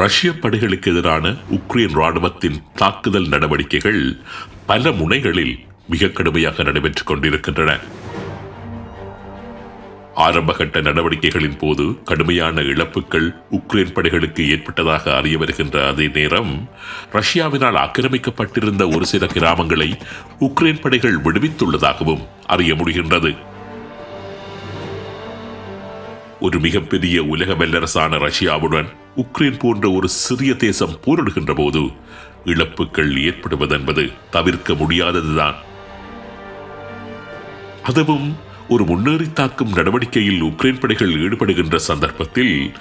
ரஷ்ய படைகளுக்கு எதிரான உக்ரைன் ராணுவத்தின் தாக்குதல் நடவடிக்கைகள் பல முனைகளில் மிக கடுமையாக நடைபெற்றுக் கொண்டிருக்கின்றன. ஆரம்பகட்ட நடவடிக்கைகளின் போது கடுமையான இழப்புகள் உக்ரைன் படைகளுக்கு ஏற்பட்டதாக அறிய வருகின்ற அதே நேரம் ரஷ்யாவினால் ஆக்கிரமிக்கப்பட்டிருந்த ஒரு சில கிராமங்களை உக்ரைன் படைகள் விடுவித்துள்ளதாகவும் அறிய முடிகின்றது. ஒரு மிகப்பெரிய உலக வல்லரசான ரஷ்யாவுடன் உக்ரைன் போன்ற ஒரு சிறிய தேசம் போரிடுகின்ற போது இழப்புகள் ஏற்படுவதென்பது தவிர்க்க முடியாததுதான். அதுவும் ஒரு முன்னேறி தாக்கும் நடவடிக்கையில் உக்ரைன் படைகள் ஈடுபடுகின்ற சந்தர்ப்பத்தில்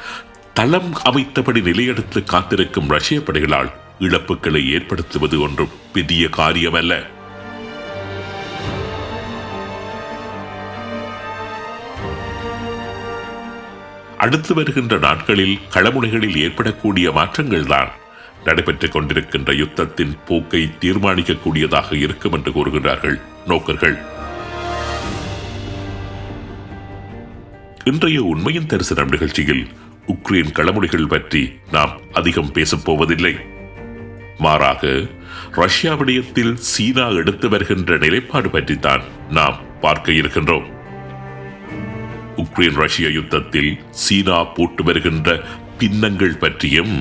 தளம் அமைத்தபடி நிலையெடுத்து காத்திருக்கும் ரஷ்ய படைகளால் இழப்புகளை ஏற்படுத்துவது ஒன்றும் பெரிய காரியமல்ல. அடுத்து வருகின்ற நாட்களில் களமுனைகளில் ஏற்படக்கூடிய மாற்றங்கள்தான் நடைபெற்றுக் கொண்டிருக்கின்ற யுத்தத்தின் போக்கை தீர்மானிக்கக்கூடியதாக இருக்கும் என்று கூறுகின்றார்கள் நோக்கர்கள். இன்றைய உண்மையின் தரிசனம் நிகழ்ச்சியில் உக்ரைன் களமுனைகள் பற்றி நாம் அதிகம் பேசப் போவதில்லை. மாறாக ரஷ்யா விடயத்தில் சீனா எடுத்து வருகின்ற நிலைப்பாடு பற்றித்தான் நாம் பார்க்க இருக்கின்றோம். உக்ரைன் ரஷ்ய யுத்தத்தில் சீனா போட்டு வருகின்ற பின்னங்கள் பற்றியும்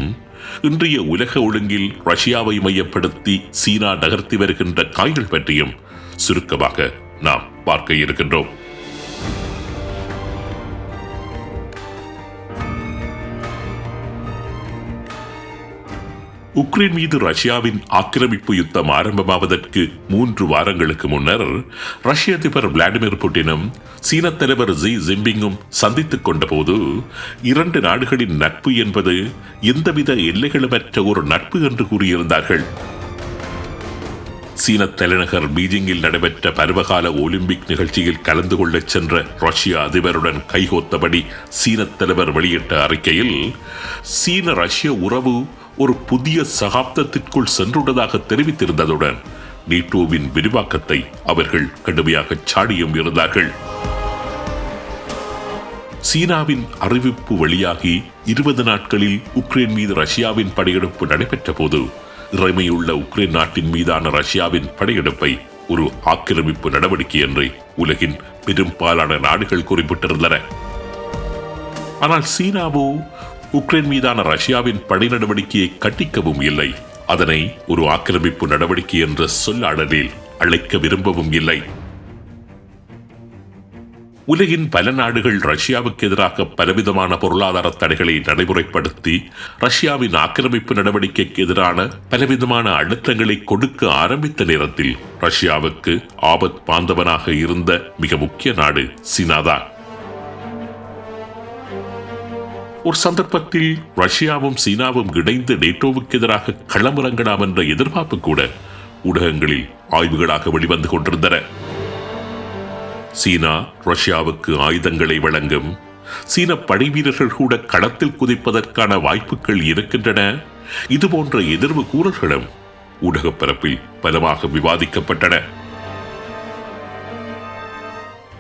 இன்றைய உலக ஒழுங்கில் ரஷ்யாவை மையப்படுத்தி சீனா நகர்த்தி வருகின்ற காய்கள் பற்றியும் சுருக்கமாக நாம் பார்க்க இருக்கின்றோம். உக்ரைன் மீது ரஷ்யாவின் ஆக்கிரமிப்பு யுத்தம் ஆரம்பமாவதற்கு மூன்று வாரங்களுக்கு முன்னர் ரஷ்ய அதிபர் விளாடிமிர் புட்டினும் சீன தலைவர் ஜி ஜிம்பிங்கும் சந்தித்துக் கொண்டபோது இரண்டு நாடுகளின் நட்பு என்பது எந்தவித எல்லைகளுமற்ற ஒரு நட்பு என்று கூறியிருந்தார்கள். சீன தலைநகர் பீஜிங்கில் நடைபெற்ற பருவகால ஒலிம்பிக் நிகழ்ச்சியில் கலந்து கொள்ளச் சென்ற ரஷ்ய அதிபருடன் கைகோத்தபடி சீன தலைவர் வெளியிட்ட அறிக்கையில் சீன ரஷ்ய உறவு ஒரு புதிய சகாப்தத்திற்குள் சென்றுள்ளதாக தெரிவித்திருந்ததுடன் நீட்டோவின் விரிவாக்கத்தை அவர்கள் கடுமையாக சாடியும் இருந்தார்கள். சீனாவின் அறிவிப்பு வெளியாகி இருபது நாட்களில் உக்ரைன் மீது ரஷ்யாவின் படையெடுப்பு நடைபெற்ற போது இறைமையுள்ள உக்ரைன் நாட்டின் மீதான ரஷ்யாவின் படையெடுப்பை ஒரு ஆக்கிரமிப்பு நடவடிக்கை என்று உலகின் பெரும்பாலான நாடுகள் குறிப்பிட்டிருந்தன. ஆனால் சீனாவோ உக்ரைன் மீதான ரஷ்யாவின் படை நடவடிக்கையை கட்டிக்கவும் இல்லை. அதனை ஒரு ஆக்கிரமிப்பு நடவடிக்கை என்ற சொல்லாடலில் அழைக்க விரும்பவும் இல்லை. உலகின் பல நாடுகள் ரஷ்யாவுக்கு எதிராக பலவிதமான பொருளாதார தடைகளை நடைமுறைப்படுத்தி ரஷ்யாவின் ஆக்கிரமிப்பு நடவடிக்கைக்கு எதிரான பலவிதமான அழுத்தங்களை கொடுக்க ஆரம்பித்த நேரத்தில் ரஷ்யாவுக்கு ஆபத் பாந்தவனாக இருந்த மிக முக்கிய நாடு சீனாதான். ஒரு சந்தர்ப்பத்தில் ரஷ்யாவும் சீனாவும் இணைந்து நேட்டோவுக்கு எதிராக களமிறங்கலாம் என்ற எதிர்பார்ப்பு கூட ஊடகங்களில் ஆய்வுகளாக வெளிவந்து கொண்டிருந்தன. சீனா ரஷ்யாவுக்கு ஆயுதங்களை வழங்கும் சீன படை வீரர்கள் கூட களத்தில் குதிப்பதற்கான வாய்ப்புகள் இருக்கின்றன. இதுபோன்ற எதிர்வு கூறல்களும் ஊடகப் பரப்பில் பலமாக விவாதிக்கப்பட்டன.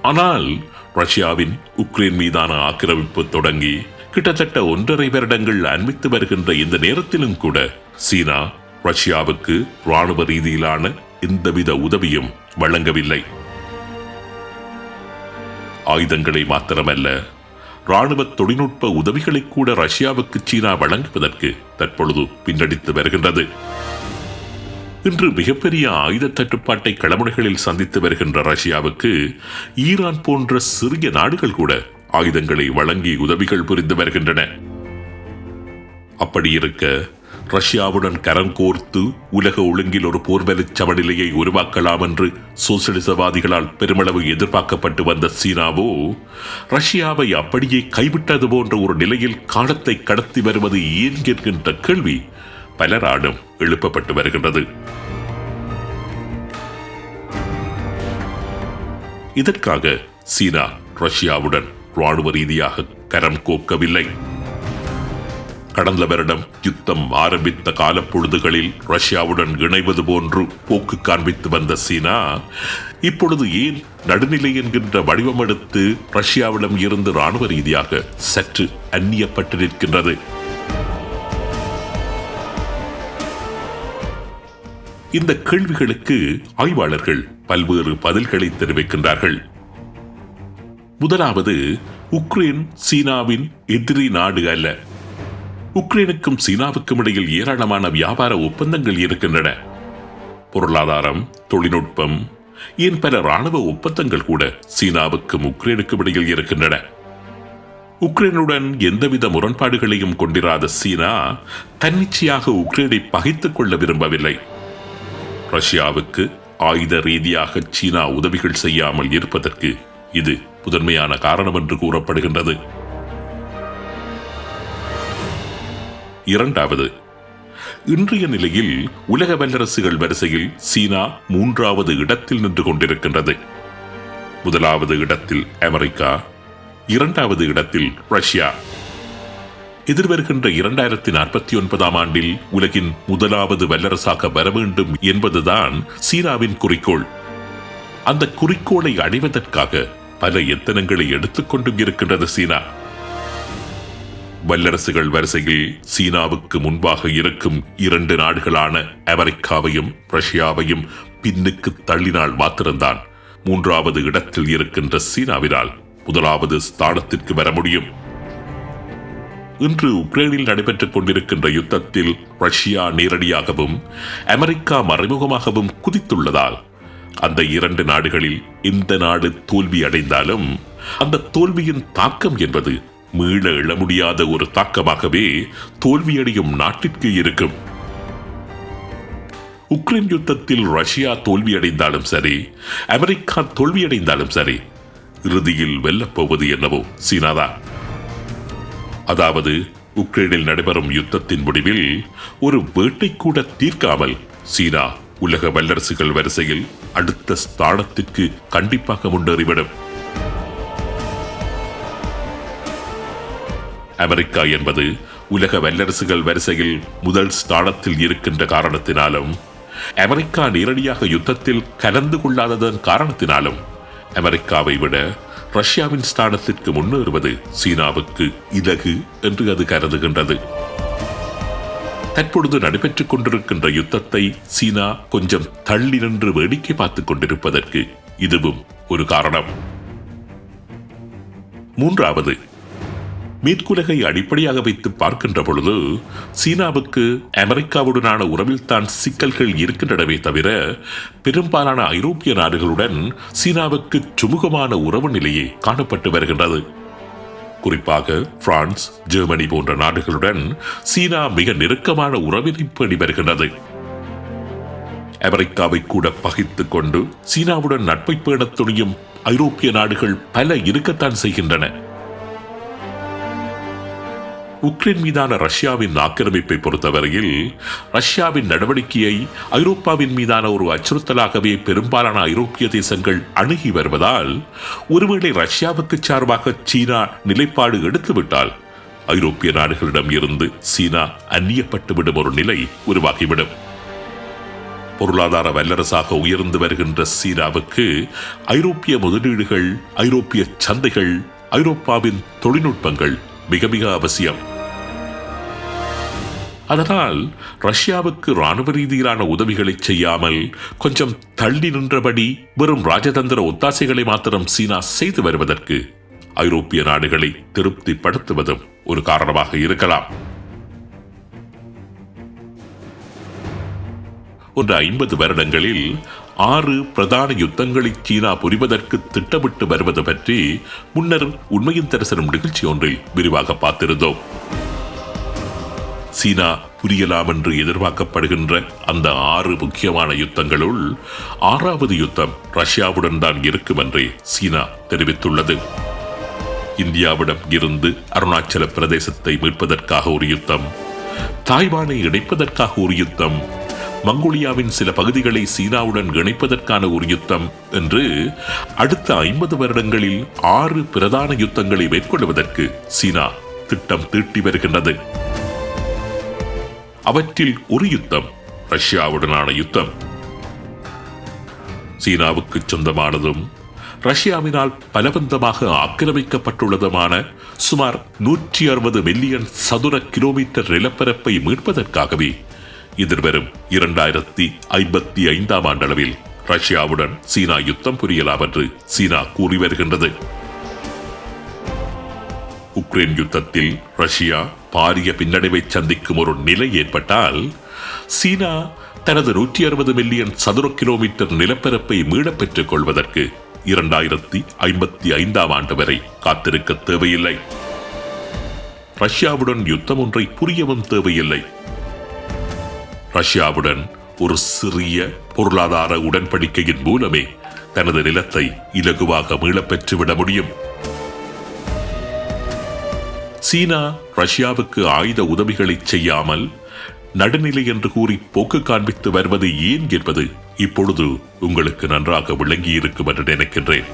ஆனால் ரஷ்யாவின் உக்ரைன் மீதான ஆக்கிரமிப்பு தொடங்கி கிட்டத்தட்ட ஒன்றரை வருடங்கள் அண்மித்து வருகின்ற இந்த நேரத்திலும் கூட சீனா ரஷ்யாவுக்கு ராணுவ ரீதியிலான எந்தவித உதவியும் வழங்கவில்லை. ஆயுதங்களை மாத்திரமல்ல ராணுவ தொழில்நுட்ப உதவிகளை கூட ரஷ்யாவுக்கு சீனா வழங்குவதற்கு தற்பொழுது பின்னடித்து வருகின்றது. இன்று மிகப்பெரிய ஆயுத தட்டுப்பாட்டை களமுனைகளில் சந்தித்து வருகின்ற ரஷ்யாவுக்கு ஈரான் போன்ற சிறிய நாடுகள் கூட ஆயுதங்களை வழங்கி உதவிகள் புரிந்து வருகின்றன. அப்படி இருக்க ரஷ்யாவுடன் கரம் கோர்த்து உலக ஒழுங்கில் ஒரு போர்வெலிச் சமநிலையை உருவாக்கலாம் என்று சோசியலிசவாதிகளால் பெருமளவு எதிர்பார்க்கப்பட்டு வந்த சீனாவோ ரஷ்யாவை அப்படியே கைவிட்டது போன்ற ஒரு நிலையில் காலத்தை கடத்தி வருவது ஏன் என்கின்ற கேள்வி பலராலும் எழுப்பப்பட்டு வருகின்றது. இதற்காக சீனா ரஷ்யாவுடன் ராணுவ ரீதியாக கரம் கோக்கவில்லை. கடந்த வருடம் யுத்தம் ஆரம்பித்த காலப்பொழுதுகளில் ரஷ்யாவுடன் இணைவது போன்று போக்கு காண்பித்து வந்த சீனா இப்பொழுது ஏன் நடுநிலை என்கின்ற வடிவம் எடுத்து ரஷ்யாவிடம் இருந்து ராணுவ ரீதியாக சற்று அந்நியப்பட்டு நிற்கின்றது. இந்த கேள்விகளுக்கு ஆய்வாளர்கள் பல்வேறு பதில்களை தெரிவிக்கின்றார்கள். முதலாவது உக்ரைன் சீனாவின் எதிரி நாடு அல்ல. உக்ரைனுக்கும் சீனாவுக்கும் இடையில் ஏராளமான வியாபார ஒப்பந்தங்கள் இருக்கின்றன. பொருளாதாரம் தொழில்நுட்பம் ஏன் பல ராணுவ ஒப்பந்தங்கள் கூட சீனாவுக்கும் உக்ரைனுக்கும் இடையில் இருக்கின்றன. உக்ரைனுடன் எந்தவித முரண்பாடுகளையும் கொண்டிராத சீனா தன்னிச்சையாக உக்ரைனை பகைத்துக் கொள்ள விரும்பவில்லை. ரஷ்யாவுக்கு ஆயுத ரீதியாக சீனா உதவிகள் செய்யாமல் இருப்பதற்கு இது முதன்மையான காரணம் என்று கூறப்படுகின்றது. இரண்டாவது இன்றைய நிலையில் உலக வல்லரசுகள் வரிசையில் சீனா மூன்றாவது இடத்தில் நின்று கொண்டிருக்கின்றது. முதலாவது இடத்தில் அமெரிக்கா இரண்டாவது இடத்தில் ரஷ்யா. எதிர்வருகின்ற இரண்டாயிரத்தி நாற்பத்தி ஒன்பதாம் ஆண்டில் உலகின் முதலாவது வல்லரசாக வர வேண்டும் என்பதுதான் சீனாவின் குறிக்கோள். அந்த குறிக்கோளை அடைவதற்காக பல எத்தனங்களை எடுத்துக்கொண்டும் இருக்கின்றது சீனா. வல்லரசுகள் வரிசையில் சீனாவுக்கு முன்பாக இருக்கும் இரண்டு நாடுகளான அமெரிக்காவையும் ரஷ்யாவையும் பின்னுக்கு தள்ளினால் மாத்திரம்தான் மூன்றாவது இடத்தில் இருக்கின்ற சீனாவினால் முதலாவது ஸ்தானத்திற்கு வர முடியும். இன்று உக்ரைனில் நடைபெற்றுக் கொண்டிருக்கின்ற யுத்தத்தில் ரஷ்யா நேரடியாகவும் அமெரிக்கா மறைமுகமாகவும் குதித்துள்ளதால் அந்த இரண்டு நாடுகளில் எந்த நாடு தோல்வி அடைந்தாலும் அந்த தோல்வியின் தாக்கம் என்பது மீள எழ முடியாத ஒரு தாக்கமாகவே தோல்வியடையும் நாட்டிற்கு இருக்கும். உக்ரைன் யுத்தத்தில் ரஷ்யா தோல்வியடைந்தாலும் சரி அமெரிக்கா தோல்வியடைந்தாலும் சரி இறுதியில் வெல்லப்போவது என்னவோ சீனாதான் அதாவது உக்ரைனில் நடைபெறும் யுத்தத்தின் முடிவில் ஒரு வேட்டை கூட தீர்க்காமல் சீனா உலக வல்லரசுகள் வரிசையில் அடுத்த ஸ்தானத்திற்கு கண்டிப்பாக முன்னேறிவிடும். அமெரிக்கா என்பது உலக வல்லரசுகள் வரிசையில் முதல் ஸ்தானத்தில் இருக்கின்ற காரணத்தினாலும் அமெரிக்கா நேரடியாக யுத்தத்தில் கலந்து கொள்ளாததன் காரணத்தினாலும் அமெரிக்காவை விட ரஷ்யாவின் ஸ்தானத்திற்கு முன்னேறுவது சீனாவுக்கு இலகு என்று அது கருதுகின்றது. தற்பொழுது நடைபெற்றுக் கொண்டிருக்கின்ற யுத்தத்தை சீனா கொஞ்சம் தள்ளி நின்று வேடிக்கை பார்த்துக் கொண்டிருப்பதற்கு இதுவும் ஒரு காரணம். மூன்றாவது மீட்குலகை அடிப்படையாக வைத்து பார்க்கின்ற பொழுது சீனாவுக்கு அமெரிக்காவுடனான உறவில் தான் சிக்கல்கள் இருக்கின்றனவே தவிர பெரும்பாலான ஐரோப்பிய நாடுகளுடன் சீனாவுக்கு சுமூகமான உறவு நிலையே காணப்பட்டு வருகின்றது. குறிப்பாக பிரான்ஸ் ஜெர்மனி போன்ற நாடுகளுடன் சீனா மிக நெருக்கமான உறவினை பேணி வருகின்றது. அமெரிக்காவை கூட பகித்துக் கொண்டு சீனாவுடன் நட்பை பேணத் துணியும் ஐரோப்பிய நாடுகள் பல இருக்கத்தான் செய்கின்றன. உக்ரைன் மீதான ரஷ்யாவின் ஆக்கிரமிப்பை பொறுத்தவரையில் ரஷ்யாவின் நடவடிக்கையை ஐரோப்பாவின் மீதான ஒரு அச்சுறுத்தலாகவே பெரும்பாலான ஐரோப்பிய தேசங்கள் அணுகி வருவதால் ஒருவேளை ரஷ்யாவுக்கு சார்பாக சீனா நிலைப்பாடு எடுத்துவிட்டால் ஐரோப்பிய நாடுகளிடம் இருந்து சீனா அந்நியப்பட்டுவிடும் ஒரு நிலை உருவாகிவிடும். பொருளாதார வல்லரசாக உயர்ந்து வருகின்ற சீனாவுக்கு ஐரோப்பிய முதலீடுகள் ஐரோப்பிய சந்தைகள் ஐரோப்பாவின் தொழில்நுட்பங்கள் மிக மிக அவசியம். அதனால் ரஷ்யாவுக்கு ராணுவ ரீதியிலான உதவிகளை செய்யாமல் கொஞ்சம் தள்ளி நின்றபடி வெறும் ராஜதந்திர ஒத்தாசைகளை மாத்திரம் சீனா செய்து வருவதற்கு ஐரோப்பிய நாடுகளை திருப்திப்படுத்துவதும் ஒரு காரணமாக இருக்கலாம். ஒரு ஐம்பது வருடங்களில் ஆறு பிரதான யுத்தங்களை சீனா புரிவதற்கு திட்டமிட்டு வருவது பற்றி முன்னர் உண்மையின் தரிசனம் நிகழ்ச்சி ஒன்றில் விரிவாக பார்த்திருந்தோம். சீனா புரியலாம் என்று எதிர்பார்க்கப்படுகின்ற அந்த ஆறு முக்கியமான யுத்தங்களுள் ஆறாவது யுத்தம் ரஷ்யாவுடன் தான் இருக்கும் என்றே சீனா தெரிவித்துள்ளது. இந்தியாவிடம் இருந்து அருணாச்சல பிரதேசத்தை மீட்பதற்காக ஒரு யுத்தம் தாய்வானை இணைப்பதற்காக ஒரு யுத்தம் மங்கோலியாவின் சில பகுதிகளை சீனாவுடன் இணைப்பதற்கான ஒரு யுத்தம் என்று அடுத்த ஐம்பது வருடங்களில் ஆறு பிரதான யுத்தங்களை மேற்கொள்வதற்கு சீனா திட்டம் தீட்டி வருகின்றது. அவற்றில் ஒரு யுத்தம் ரஷ்யாவுடனான யுத்தம். சீனாவுக்கு சொந்தமானதும் ரஷ்யாவினால் பலவந்தமாக ஆக்கிரமிக்கப்பட்டுள்ளதுமான சுமார் நூற்றி அறுபது மில்லியன் சதுர கிலோமீட்டர் நிலப்பரப்பை மீட்பதற்காகவே எதிர்வரும் இரண்டாயிரத்தி ஐம்பத்தி ஐந்தாம் ஆண்டளவில் ரஷ்யாவுடன் சீனா யுத்தம் புரியலாம் என்று சீனா கூறி வருகின்றது. உக்ரைன் யுத்தத்தில் ரஷ்யா பாரிய பின்னடைவை சந்திக்கும் ஒரு நிலை ஏற்பட்டால் சீனா தனது நூற்றி அறுபது மில்லியன் சதுர கிலோமீட்டர் நிலப்பரப்பை மீளப் பெற்றுக் கொள்வதற்கு இரண்டாயிரத்தி ஐம்பத்தி ஐந்தாம் ஆண்டு வரை காத்திருக்க தேவையில்லை. ரஷ்யாவுடன் யுத்தம் ஒன்றை புரியவும் தேவையில்லை. ரஷ்யாவுடன் ஒரு சிறிய பொருளாதார உடன்படிக்கையின் மூலமே தனது நிலத்தை இலகுவாக மீளப் பெற்றுவிட முடியும். சீனா ரஷ்யாவுக்கு ஆயுத உதவிகளை செய்யாமல் நடுநிலை என்று கூறி போக்கு காண்பித்து வருவது ஏன் என்பது இப்பொழுது உங்களுக்கு நன்றாக விளங்கியிருக்கும் என்று நினைக்கின்றேன்.